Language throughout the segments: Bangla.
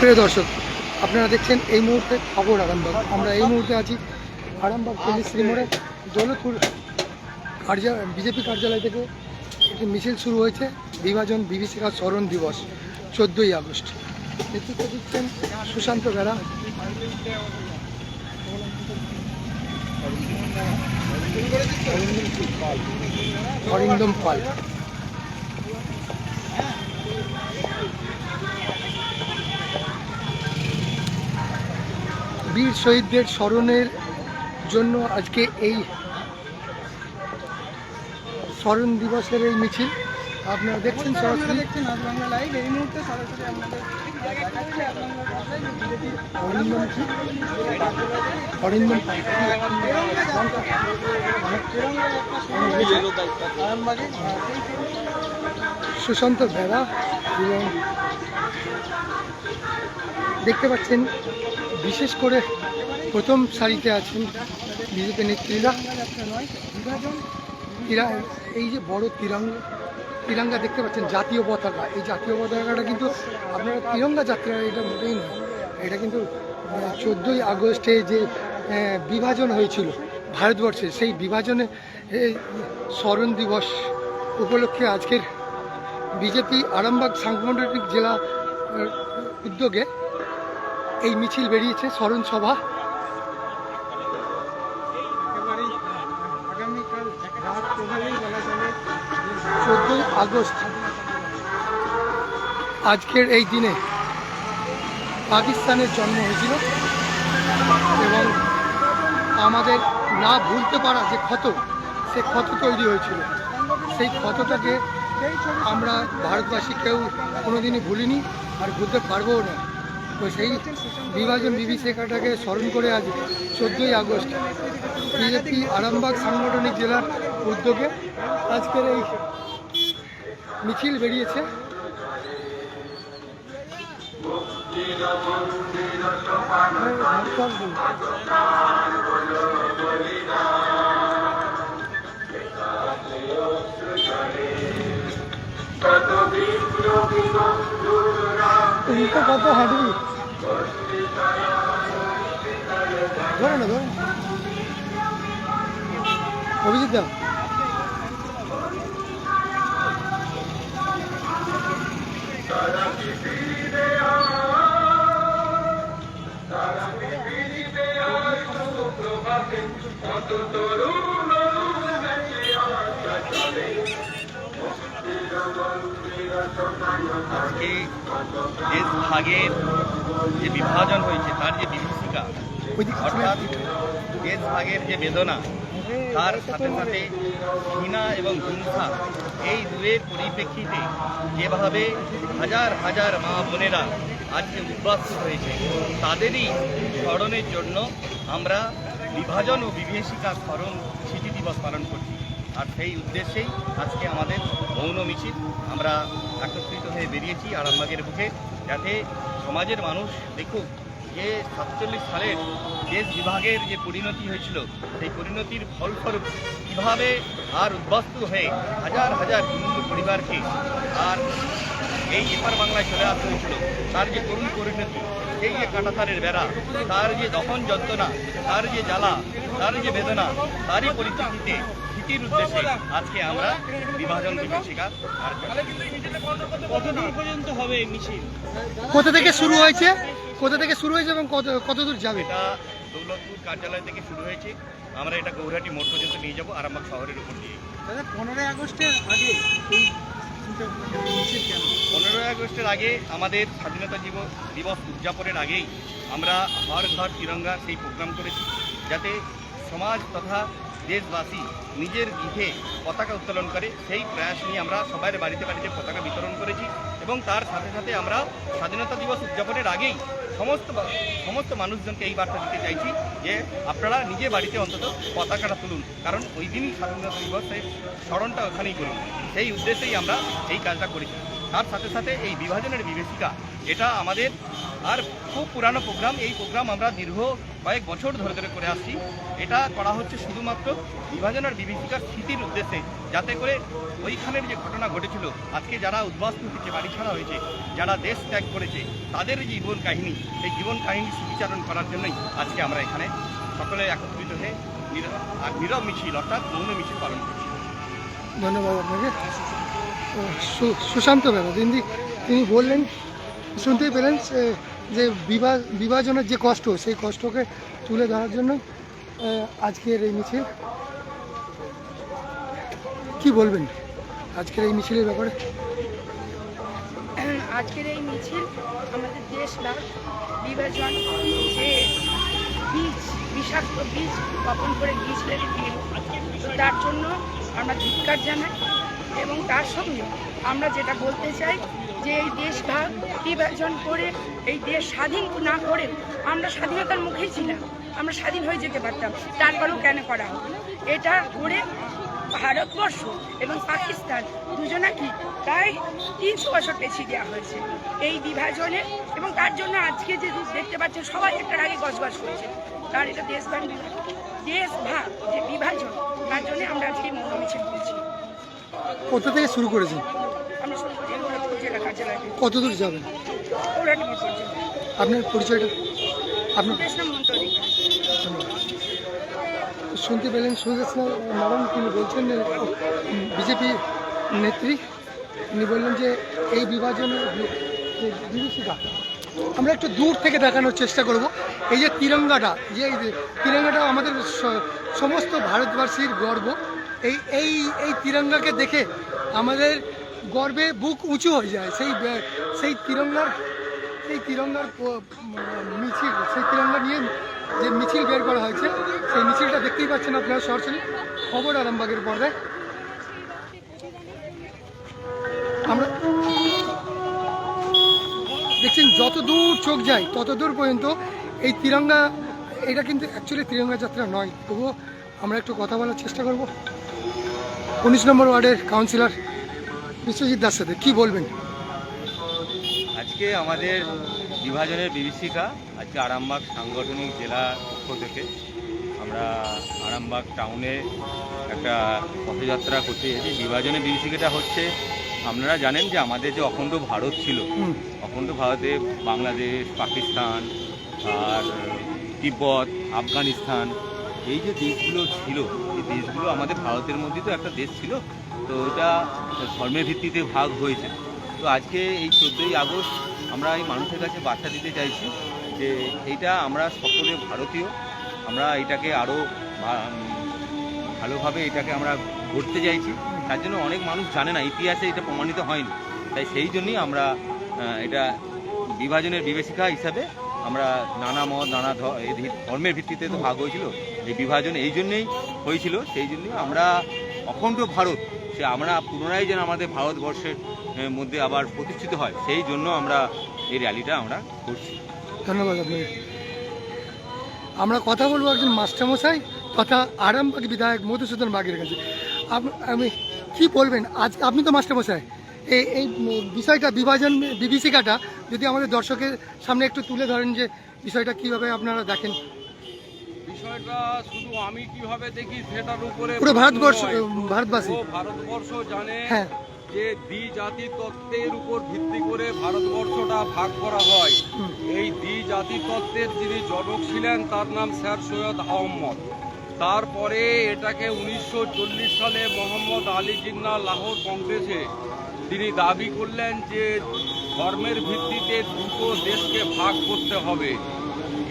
প্রিয় দর্শক, আপনারা দেখছেন এই মুহূর্তে খবর আরামবাগ। আমরা এই মুহূর্তে আছি আরামবাগ পল্লীশ্রী মোড়ে দৌলতপুর কার্যা, বিজেপি কার্যালয় থেকে একটি মিছিল শুরু হয়েছে, বিভাজন বিভীষিকা স্মরণ দিবস, চোদ্দোই আগস্ট। নেতৃত্ব দিচ্ছেন সুশান্ত বেড়া। অরিন্দম পাল। বীর শহীদদের স্মরণের জন্য আজকে এই স্মরণ দিবসের এই মিছিল। আপনারা দেখছেন সরাসরি। অরিন্দম সুশান্ত বেড়া এবং দেখতে পাচ্ছেন বিশেষ করে প্রথম সারিতে আছেন বিজেপি নেত্রীরা। এই যে বড় তিরঙ্গা তিরঙ্গা দেখতে পাচ্ছেন, জাতীয় পতাকা। এই জাতীয় পতাকাটা কিন্তু আপনারা তিরঙ্গা যাত্রা, এটা মোটেই নয় এটা কিন্তু চোদ্দোই আগস্টে যে বিভাজন হয়েছিল ভারতবর্ষে, সেই বিভাজনে এই স্মরণ দিবস উপলক্ষে আজকের বিজেপি আরামবাগ সাংগঠনিক জেলা উদ্যোগে এই মিছিল বেরিয়েছে স্মরণ সভা। চোদ্দোই আগস্ট। আজকের এই দিনে পাকিস্তানের জন্ম হয়েছিল এবং আমাদের না ভুলতে পারা যে ক্ষত সে ক্ষত তৈরি হয়েছিল। সেই ক্ষতটাকে আমরা ভারতবাসী কেউ কোনোদিনই ভুলিনি আর ভুলতে পারবও না তো সেই বিভাজন বিভীষিকাটাকে স্মরণ করে আজ চোদ্দোই আগস্ট বিজেপি আরামবাগ সাংগঠনিক জেলার উদ্যোগে আজকের এই মিছিল বেরিয়েছে। কত হাঁটবি? ধরে না ধরে। অভিজিৎ দা আজকে দেশ ভাগের যে বিভাজন হয়েছে, তার যে বিভীষিকা, অর্থাৎ দেশ ভাগের যে বেদনা, তার সাথে সাথে ঘৃণা এবং হিংসা, এই দুয়ের পরিপ্রেক্ষিতে যেভাবে হাজার হাজার মা বোনেরা আজকে উদ্বাস্ত হয়েছে, তাদেরই স্মরণের জন্য আমরা বিভাজন ও বিভীষিকা স্মরণ স্মৃতি দিবস পালন করছি। আর সেই উদ্দেশ্যেই আজকে আমাদের মৌন মিছিল। আমরা একত্রিত হয়ে বেরিয়েছি আরামবাগের বুকে যাতে সমাজের মানুষ দেখুক যে সাতচল্লিশ সালের দেশ বিভাগের যে পরিণতি হয়েছিল, সেই পরিণতির ফলস্বরূপ কীভাবে আর উদ্বাস্তু হয়ে হাজার হাজার হিন্দু পরিবারকে আর এই এপার বাংলায় চলে আসতে হয়েছিল, তার যে করুণ পরিণতি সেই যে কাটাতারের বেড়া তার যে দহন যন্ত্রণা তার যে জ্বালা তার যে বেদনা তারই পরিপ্রেক্ষিতে স্মৃতির উদ্দেশ্যে আজকে আমরা বিভাজন আর কতদূর পর্যন্ত হবে এই মিছিল? কোথা থেকে শুরু হয়েছে? কোথা থেকে শুরু হয়েছে এবং কত কত দূর যাবে? এটা দৌলতপুর কার্যালয় থেকে শুরু হয়েছে। আমরা এটা গৌরহাটি মোড় পর্যন্ত নিয়ে যাব আরামবাগ শহরের উপর দিয়ে। দাদা পনেরোই আগস্টের আগে এই মিছিল কেন পনেরোই আগস্টের আগে আমাদের স্বাধীনতা দিবস দিবস উদযাপনের আগেই আমরা হর ঘর তিরঙ্গা সেই প্রোগ্রাম করেছি, যাতে সমাজ তথা দেশবাসী নিজের গৃহে পতাকা উত্তোলন করে। সেই প্রয়াস নিয়ে আমরা সবার বাড়িতে বাড়িতে পতাকা বিতরণ করেছি এবং তার সাথে সাথে আমরা স্বাধীনতা দিবস উদযাপনের আগেই সমস্ত সমস্ত মানুষজনকে এই বার্তা দিতে চাইছি যে আপনারা নিজে বাড়িতে অন্তত পতাকাটা তুলুন, কারণ ওই দিনই স্বাধীনতা দিবসের স্মরণটা ওখানেই করুন। সেই উদ্দেশ্যেই আমরা এই কাজটা করেছি। তার সাথে সাথে এই বিভাজনের বিভীষিকা এটা আমাদের আর খুব পুরানো প্রোগ্রাম। এই প্রোগ্রাম আমরা দীর্ঘ কয়েক বছর ধরে ধরে করে আসছি। এটা করা হচ্ছে শুধুমাত্র বিভাজন আর বিভীষিকার স্মৃতির উদ্দেশ্যে যাতে করে ওইখানের যে ঘটনা ঘটেছিল আজকে যারা উদ্বাস্তু হয়েছে বাড়ি ছাড়া হয়েছে যারা দেশ ত্যাগ করেছে তাদের যে জীবন কাহিনী এই জীবন কাহিনী সুবিচারণ করার জন্যই আজকে আমরা এখানে সকলে একত্রিত হয়ে নীরব আর নীরব মিছিল অর্থাৎ মৌন মিছিল পালন করছি। ধন্যবাদ আপনাকে। সুশান্ত ব্যাপার তিনি তিনি বললেন, শুনতেই পেলেন যে বিভা, বিভাজনের যে কষ্ট, সেই কষ্টকে তুলে ধরার জন্য আজকের এই মিছিল। কি বলবেন আজকের এই মিছিলের ব্যাপারে? আজকের এই মিছিল আমাদের দেশ বা বিভাজন যে বীজ, বিষাক্ত বীজ বপন করে গিয়েছিলেন তার জন্য আমরা ধিক্কার জানাই। এবং তার সঙ্গে আমরা যেটা বলতে চাই যে এই দেশ ভাগ বিভাজন করে, এই দেশ স্বাধীন না করে আমরা স্বাধীনতার মুখেই ছিলাম। আমরা স্বাধীন হয়ে যেতে পারতাম। তারপরেও কেন করা এটা করে ভারতবর্ষ এবং পাকিস্তান দুজনাকে প্রায় তিনশো বছর পেছিয়ে দেওয়া হয়েছে এই বিভাজনে। এবং তার জন্য আজকে যে দেখতে পাচ্ছেন, সবাই একটা আগে গজগজ করেছে। তার এটা দেশ ভাগ দেশ ভাগ যে বিভাজন, তার জন্য আমরা আজকে মৌন মিছিল করছি। কোথা থেকে শুরু করেছেন? কত দূর যাবেন? আপনার পরিচয়টা আপনার শুনতে পেলেন সুদেশনা ম্যাডাম তিনি বলছেন বিজেপি নেত্রী তিনি বললেন যে এই বিভাজনের বিভীষিকা আমরা একটু দূর থেকে দেখানোর চেষ্টা করব। এই যে তিরঙ্গাটা যে তিরঙ্গাটা আমাদের সমস্ত ভারতবাসীর গর্ব। এই এই এই তিরঙ্গাকে দেখে আমাদের গর্বে বুক উঁচু হয়ে যায়। সেই সেই তিরঙ্গার সেই তিরঙ্গার মিছিল, সেই তিরঙ্গা নিয়ে যে মিছিল বের করা হয়েছে, সেই মিছিলটা দেখতেই পাচ্ছেন আপনারা সরাসরি খবর আরামবাগের পর্দায়। আমরা দেখছেন, যত দূর চোখ যায়, তত দূর পর্যন্ত এই তিরঙ্গা, এটা কিন্তু অ্যাকচুয়ালি তিরঙ্গা যাত্রা নয়। তবুও আমরা একটু কথা বলার চেষ্টা করব। উনিশ নম্বর ওয়ার্ডের কাউন্সিলর বিশ্বজিৎ দাস সাথে কী বলবেন? আজকে আমাদের বিভাজনের বিভীষিকা আজকে আরামবাগ সাংগঠনিক জেলা পক্ষ থেকে আমরা আরামবাগ টাউনে একটা পথযাত্রা করতে এসেছি। বিভাজনের বিভীষিকাটা হচ্ছে আপনারা জানেন যে আমাদের যে অখণ্ড ভারত ছিল অখণ্ড ভারতে বাংলাদেশ পাকিস্তান আর তিব্বত আফগানিস্তান এই যে দেশগুলো ছিল দেশগুলো, আমাদের ভারতের মধ্যেই তো একটা দেশ ছিল, তো এটা ধর্মের ভিত্তিতে ভাগ হয়েছে। তো আজকে এই চোদ্দোই আগস্ট আমরা এই মানুষের কাছে বার্তা দিতে চাইছি যে এইটা আমরা সকলে ভারতীয়, আমরা এটাকে আরও ভালোভাবে এটাকে আমরা করতে চাইছি। তার জন্য অনেক মানুষ জানে না, ইতিহাসে এটা প্রমাণিত হয়নি। তাই সেই জন্যই আমরা এটা বিভাজনের বিবেচিকা হিসাবে আমরা নানা মত, নানা ধর্মের ভিত্তিতে তো ভাগ হয়েছিল, এই বিভাজন এই জন্যেই হয়েছিল, সেই জন্যই আমরা অখণ্ড ভারত, সে আমরা পুনরায় যেন আমাদের ভারতবর্ষের মধ্যে আবার প্রতিষ্ঠিত হয়, সেই জন্য আমরা এই র্যালিটা আমরা করছি। ধন্যবাদ আপনাকে। আমরা কথা বলব একজন মাস্টারমশাই তথা আরামবাগ বিধায়ক মধুসূদন বাগের কাছে। আমি কি বলবেন? আজ আপনি তো মাস্টারমশাই। এই এই বিষয়টা বিভাজন বিভীষিকাটা যদি আমাদের দর্শকের সামনে একটু তুলে ধরেন যে বিষয়টা কীভাবে আপনারা দেখেন। বিষয়টা শুধু আমি কীভাবে দেখি সেটার উপরে পুরো ভারতবর্ষ ভারতবাসী। ভারতবর্ষ জানে হ্যাঁ। যে দ্বি জাতি তত্ত্বের উপর ভিত্তি করে ভারতবর্ষটা ভাগ করা হয়। এই দ্বি জাতি তত্ত্বের যিনি জনক ছিলেন তার নাম স্যার সৈয়দ আহম্মদ। তারপরে এটাকে উনিশশো চল্লিশ সালে মোহাম্মদ আলী জিন্না লাহোর কংগ্রেসে তিনি দাবি করলেন যে ধর্মের ভিত্তিতে দুটো দেশকে ভাগ করতে হবে।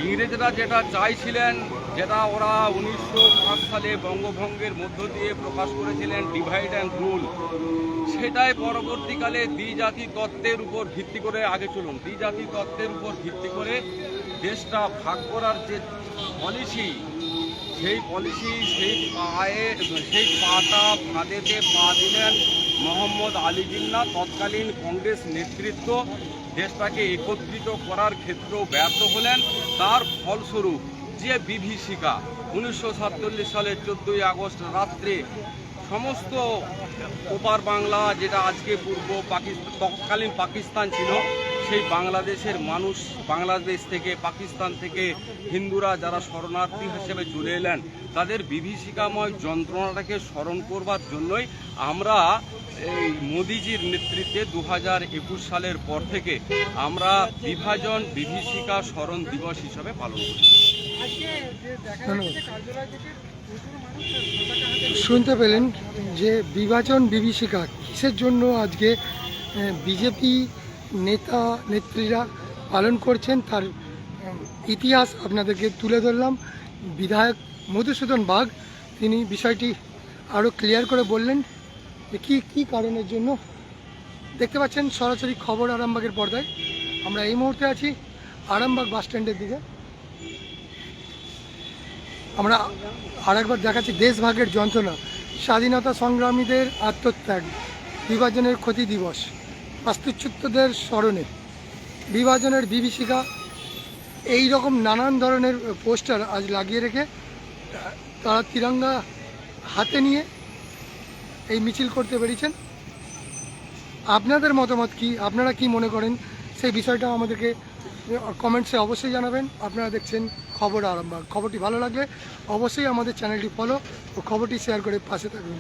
ইংরেজরা যেটা চাইছিলেন, যেটা ওরা উনিশশো পাঁচ সালে বঙ্গভঙ্গের মধ্য দিয়ে প্রকাশ করেছিলেন ডিভাইড অ্যান্ড রুল সেটাই পরবর্তীকালে দ্বিজাতি তত্ত্বের উপর ভিত্তি করে আগে চলুন। দ্বিজাতি তত্ত্বের উপর ভিত্তি করে দেশটা ভাগ করার যে পলিসি সেই পলিসি সেই পায়ে, সেই পাটা ফাঁদেতে পা দিলেন মোহাম্মদ আলী জিন্না তৎকালীন কংগ্রেস নেতৃত্ব দেশটাকে একত্রিত করার ক্ষেত্রেও ব্যর্থ হলেন। তার ফলস্বরূপ যে বিভীষিকা উনিশশো সাতচল্লিশ সালের চোদ্দোই আগস্ট রাত্রে সমস্ত ওপার বাংলা, যেটা আজকে পূর্ব পাকিস্তান, তৎকালীন পাকিস্তান ছিল সেই বাংলাদেশের মানুষ বাংলাদেশ থেকে, পাকিস্তান থেকে হিন্দুরা যারা শরণার্থী হিসেবে চলে এলেন, তাদের বিভীষিকাময় যন্ত্রণাটাকে স্মরণ করবার জন্যই আমরা এই মোদিজির নেতৃত্বে দু হাজার একুশ সালের পর থেকে আমরা বিভাজন বিভীষিকা স্মরণ দিবস হিসাবে পালন করি। শুনতে পেলেন যে বিভাজন বিভীষিকা, কিসের জন্য আজকে বিজেপি নেতা নেত্রীরা পালন করছেন, তার ইতিহাস আপনাদেরকে তুলে ধরলাম। বিধায়ক মধুসূদন বাগ, তিনি বিষয়টি আরও ক্লিয়ার করে বললেন যে কী কী কারণের জন্য। দেখতে পাচ্ছেন সরাসরি খবর আরামবাগের পর্দায়। আমরা এই মুহূর্তে আছি আরামবাগ বাস স্ট্যান্ডের দিকে। আমরা আরেকবার দেখাচ্ছি, দেশভাগের যন্ত্রণা, স্বাধীনতা সংগ্রামীদের আত্মত্যাগ, বিভাজনের ক্ষতি দিবস। বাস্তুচ্যুতদের স্মরণে বিভাজনের বিভীষিকা, এই রকম নানান ধরনের পোস্টার আজ লাগিয়ে রেখে, তারা তিরঙ্গা হাতে নিয়ে এই মিছিল করতে পেরেছেন আপনাদের মতামত কি? আপনারা কি মনে করেন? সেই বিষয়টা আমাদেরকে কমেন্টসে অবশ্যই জানাবেন। আপনারা দেখছেন খবর আরম্ভ খবরটি ভালো লাগলে অবশ্যই আমাদের চ্যানেলটি ফলো ও খবরটি শেয়ার করে পাশে থাকবেন